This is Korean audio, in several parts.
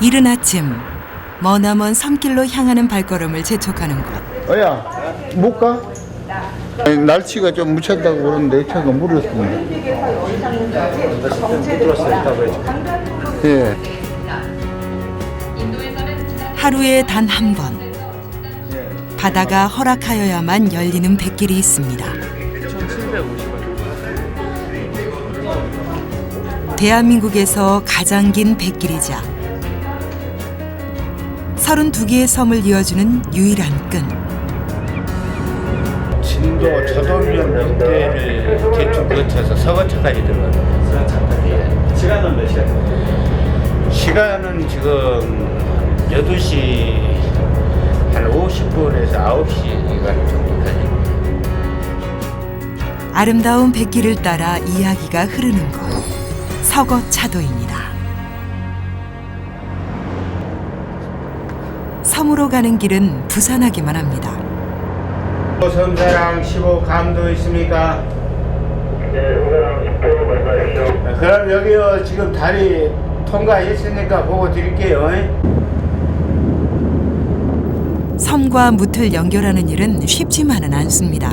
이른 아침 머나먼 섬길로 향하는 발걸음을 재촉하는 곳. 어야 못 가? 아니, 날씨가 좀 묻혔다고 그러는데 차가 물었습니다. 예. 하루에 단 한 번 바다가 허락하여야만 열리는 백길이 있습니다. 대한민국에서 가장 긴 백길이자 32개의 섬을 이어주는 유일한 끈. 진도 저돌면 명대를 대충 거쳐서 서거차까지 들어가요. 시간은 몇 시간? 시간은 지금 8시 한 50분에서 9시 간 정도 걸립니다. 아름다운 백길을 따라 이야기가 흐르는 곳. 서거차도입니다. 섬으로 가는 길은 부산하기만 합니다. 섬사랑 15 감도 있습니까? 그럼 여기요 지금 다리 통과했으니까 보고 드릴게요. 섬과 무틀 연결하는 일은 쉽지만은 않습니다.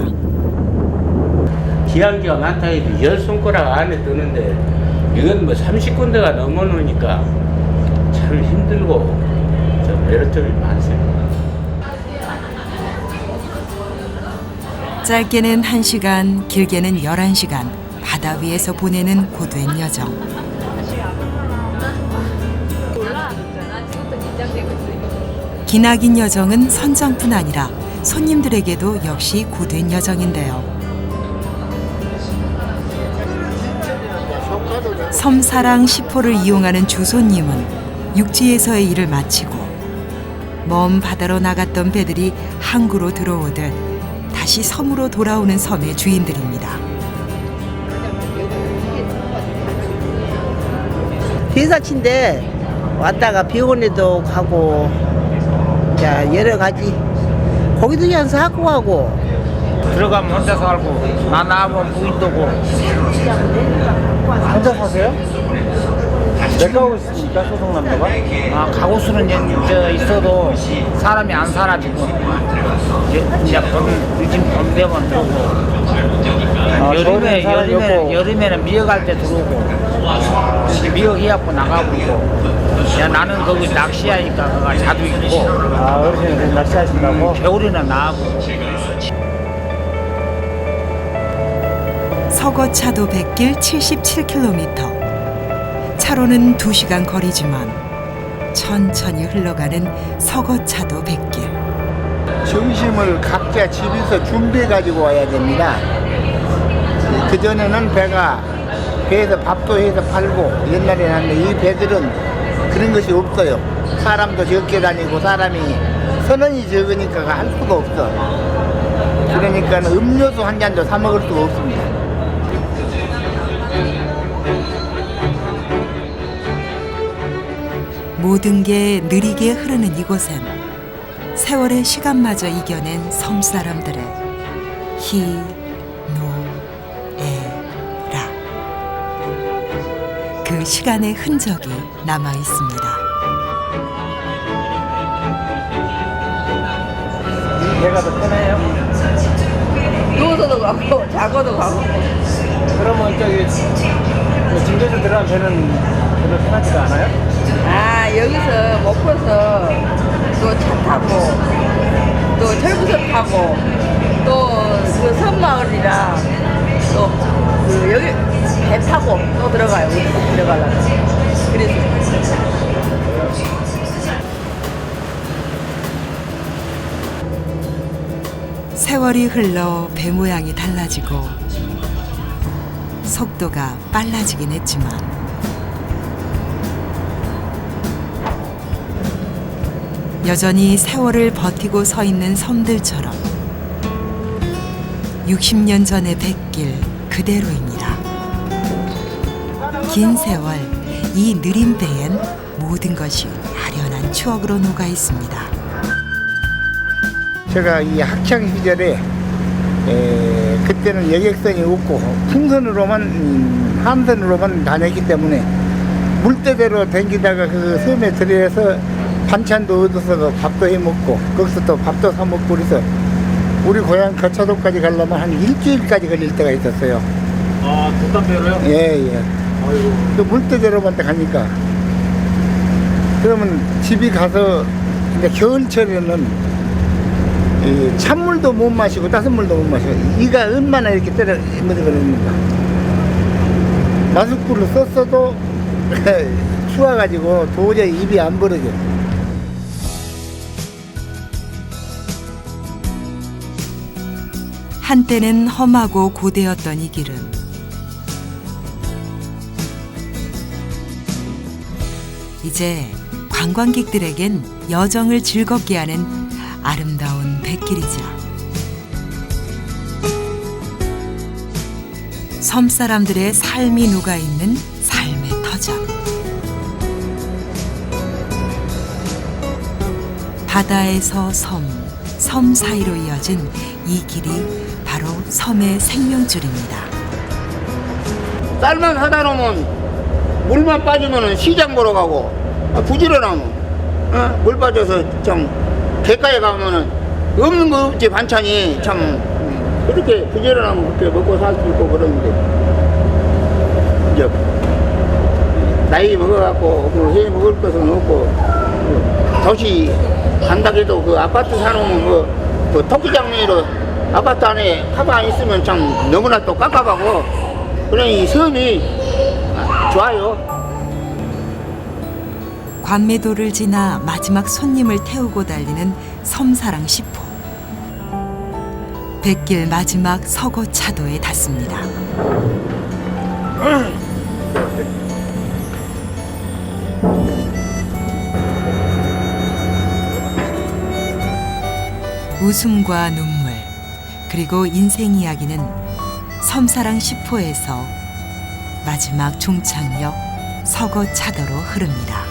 기한기가 많다 해도 열 손가락 안에 드는데 이건 뭐 30군데가 넘어놓으니까 참 힘들고 좀 매력점이 많습니다. 짧게는 1시간, 길게는 11시간 바다 위에서 보내는 고된 여정. 기나긴 여정은 선장뿐 아니라 손님들에게도 역시 고된 여정인데요. 섬사랑 10호를 이용하는 주손님은 육지에서의 일을 마치고 먼 바다로 나갔던 배들이 항구로 들어오듯 다시 섬으로 돌아오는 섬의 주인들입니다. 대사치인데 왔다가 병원에도 가고 자 여러 가지 거기도 그냥 사고 가고 들어가면 혼자 살고 나 나가면 부인 도고 혼자 사세요? 내가 하고 있습니까? 소속남녀가? 아, 가구 수는 연- 저 있어도 사람이 안 살아 지금 이제 이제 봄 요즘 봄 되면 들어오고 아, 여름에 사람이 여름에 없고. 여름에는 미역할 때 들어오고 미역 해갖고 나가버리고 야 나는 거기 낚시하니까 그가 자주 있고 아, 어르신은 그래서 낚시하신다고? 겨울에는 나하고 서거차도 백길 77km. 차로는 2시간 거리지만 천천히 흘러가는 서거차도 백길. 점심을 각자 집에서 준비해 가지고 와야 됩니다. 그 전에는 배가 배에서 밥도 해서 팔고 옛날에 하는데 이 배들은 그런 것이 없어요. 사람도 적게 다니고 사람이 선원이 적으니까 할 수가 없어. 그러니까 음료수 한 잔도 사 먹을 수가 없습니다. 모든 게 느리게 흐르는 이곳엔 세월의 시간마저 이겨낸 섬 사람들의 희, 노, 에, 라. 그 시간의 흔적이 남아 있습니다. 이 배가 더 편해요? 누워서도 가고 자고도 가고 그러면 저기 뭐 진도에서 들어간 배는 별로 편하지가 않아요? 아 여기서 목포서 또 차 타고 또 철부석 타고 또그 섬마을이라 또 그 여기 배 타고 또 들어가요. 우리 들어가려고. 그래서. 세월이 흘러 배 모양이 달라지고 속도가 빨라지긴 했지만 여전히 세월을 버티고 서 있는 섬들처럼 60년 전의 백길 그대로입니다. 긴 세월 이 느린 배엔 모든 것이 아련한 추억으로 녹아 있습니다. 제가 이 학창 시절에 에, 그때는 여객선이 없고 풍선으로만 음, 함선으로만 다녔기 때문에 물대대로 댕기다가 그 섬에 들여서 반찬도 얻어서 그 밥도 해 먹고 거기서 또 밥도 사 먹고 그래서 우리 고향 거차도까지 가려면 한 일주일까지 걸릴 때가 있었어요. 아, 독담배로요? 예, 예. 아이고. 그 물대대로만 가니까 그러면 집이 가서 이제 겨울철에는 이 찬물도 못 마시고 따뜻물도 못 마시고 이가 얼마나 이렇게 때려 묻어버립니까 마스크를 썼어도 추워가지고 도저히 입이 안 벌어져 한때는 험하고 고되었던 이 길은 이제 관광객들에겐 여정을 즐겁게 하는 아름다운 백길이자 섬 사람들의 삶이 녹아 있는 삶의 터전. 바다에서 섬, 섬 사이로 이어진 이 길이 섬의 생명줄입니다. 쌀만 사다 놓으면 물만 빠지면 시장 보러 가고 아, 부지런하면 어? 물 빠져서 참 대가에 가면은 없는 거 없지 반찬이 참 음, 그렇게 부지런하면 그렇게 먹고 살 수 있고 그러는데 이제 나이 먹어갖고 그해 먹을 것은 없고 그 도시 간다고 해도 그 아파트 사놓으면 그, 그 토끼 장미로 아파트 안에 가만 있으면 참 너무나 또 깝깝하고 그냥 이 섬이 아, 좋아요. 관매도를 지나 마지막 손님을 태우고 달리는 섬사랑 10호. 백길 마지막 서고 차도에 닿습니다. 웃음과 눈물 그리고 인생 이야기는 섬사랑 10호에서 마지막 종착역 서거 차도로 흐릅니다.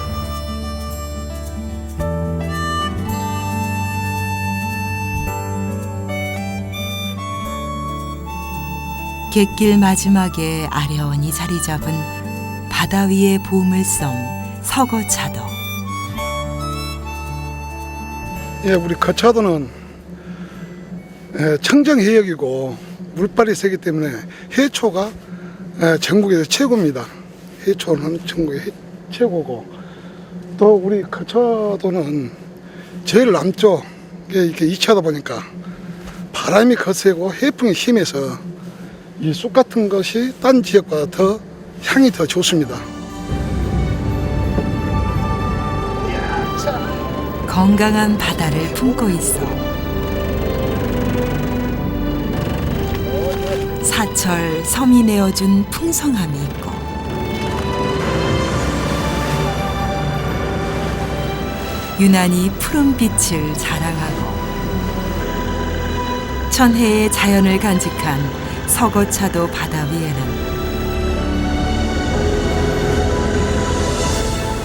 갯길 마지막에 아련히 자리 잡은 바다 위의 보물섬 서거 차도. 예, 우리 거차도는 예, 청정 해역이고 물발이 세기 때문에 해초가 예, 전국에서 최고입니다. 해초는 전국에 해- 최고고 또 우리 거차도는 제일 남쪽에 이렇게 위치하다 보니까 바람이 거세고 해풍이 심해서 이 쑥 같은 것이 딴 지역보다 더 향이 더 좋습니다. 건강한 바다를 품고 있어 사철 섬이 내어준 풍성함이 있고 유난히 푸른 빛을 자랑하고 천혜의 자연을 간직한 서거차도 바다 위에는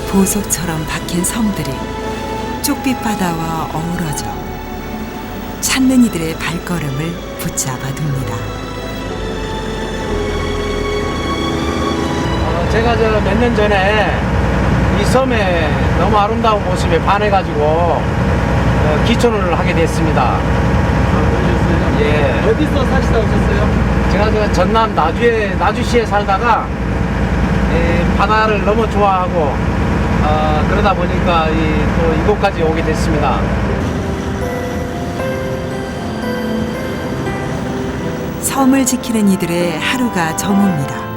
보석처럼 박힌 섬들이 쪽빛 바다와 어우러져 찾는 이들의 발걸음을 붙잡아 둡니다. 제가 저 몇 년 전에 이 섬의 너무 아름다운 모습에 반해가지고 어, 기촌을 하게 됐습니다. 예. 어디서 사시다 오셨어요? 제가 저 전남 나주에 나주시에 살다가 예, 바다를 너무 좋아하고 어, 그러다 보니까 이, 또 이곳까지 오게 됐습니다. 섬을 지키는 이들의 하루가 저뭅니다.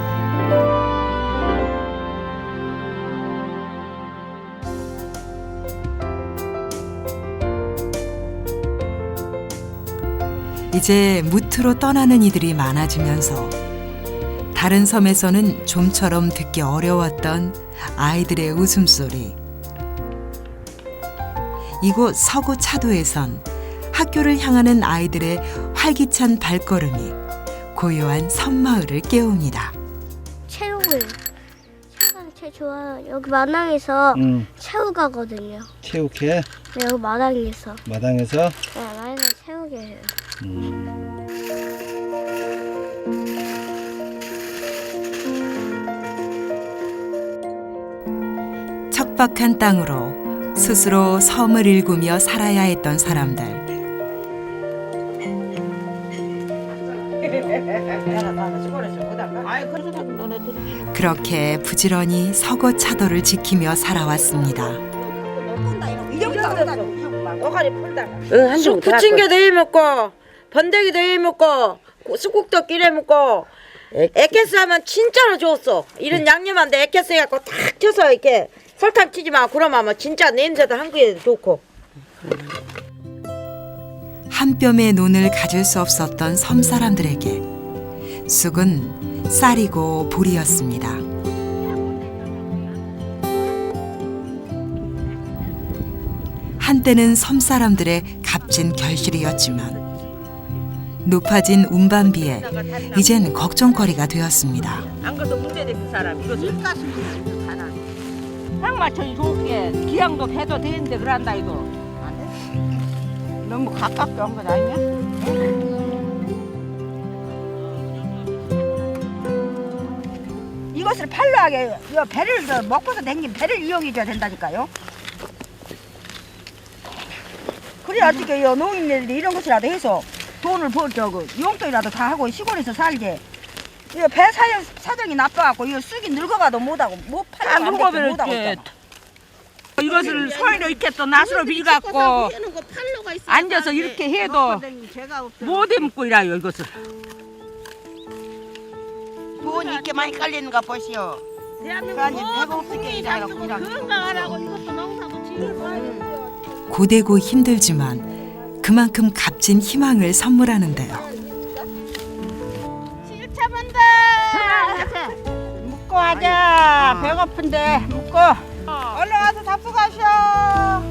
이제 무트로 떠나는 이들이 많아지면서 다른 섬에서는 좀처럼 듣기 어려웠던 아이들의 웃음소리. 이곳 서구 차도에선 학교를 향하는 아이들의 활기찬 발걸음이 고요한 섬마을을 깨웁니다. 체육을 체육하는 제일 좋아요. 여기 마당에서 응. 체육 가거든요. 체육회 네, 여기 마당에서. 마당에서 네, 척박한 땅으로 스스로 섬을 일구며 살아야 했던 사람들. 그렇게 부지런히 서거 차도를 지키며 살아왔습니다. 쑥 부침개도 해 먹고 번데기도 해 먹고 쑥국도 끼래 먹고 에케스 하면 진짜로 좋았어 이런 양념한데 에케스 해갖고 탁 튀어서 이렇게 설탕 치지 마 그러면 아마 진짜 냄새도 한국에 좋고 한 뼘의 눈을 가질 수 없었던 섬 사람들에게 쑥은 쌀이고 보리였습니다. 한때는 섬 사람들의 값진 결실이었지만 높아진 운반비에 이젠 걱정거리가 되었습니다. 안 그래도 문제된 사람 이것을 딱 맞춰 좋게 기양도 해도 되는데 그런다 이거 너무 가깝게 온건 아니냐? 이것을 팔로 하게 이 배를 저 먹고서 댕긴 배를 이용해줘야 된다니까요. 그래 어떻게 이 노인네들이 이런 것이라도 해서 돈을 벌 저거 용돈이라도 다 하고 시골에서 살게. 이배 사정 사정이 나빠갖고 이 쑥이 늙어가도 못하고 못 팔고 안 되게 못하고 있잖아. 이것을 소리로 이렇게 또 낫으로 빌갖고 앉아서 이렇게 해도 못 해먹고 이라요 이것을 돈이 이렇게 많이 깔리는 거 보시오. 그러니까 이제 배가 없으니까 일하라고 일하고. 고되고 힘들지만 그만큼 값진 희망을 선물하는데요. 하자. 배고픈데 먹고. 얼른 와서 잡수 가셔.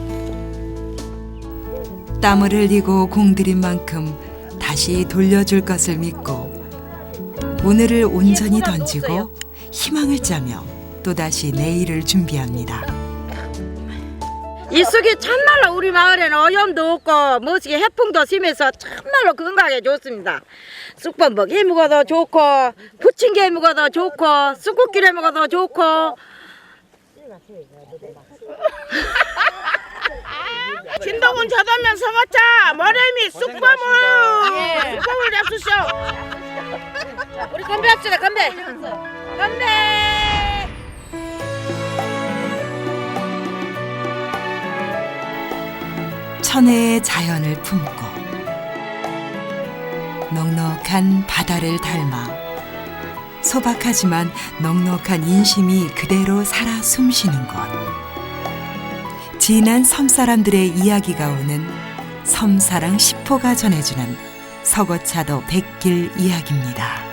땀을 흘리고 공들인 만큼 다시 돌려줄 것을 믿고 오늘을 온전히 던지고 희망을 짜며 또다시 내일을 준비합니다. 이 쑥이 참말로 우리 마을에는 오염도 없고 멋지게 해풍도 심해서 참말로 건강에 좋습니다. 쑥범벅 해 먹어도 좋고 부침개 해 먹어도 좋고 쑥국길 해 먹어도 좋고. 진동은 저도면 성어차 머리미 쑥범을 쑥범을 잡수쇼 우리 건배합시다 건배. 건배 천혜의 자연을 품고 넉넉한 바다를 닮아 소박하지만 넉넉한 인심이 그대로 살아 숨쉬는 곳. 진한 섬 사람들의 이야기가 오는 섬사랑 10호가 전해주는 서거차도 백길 이야기입니다.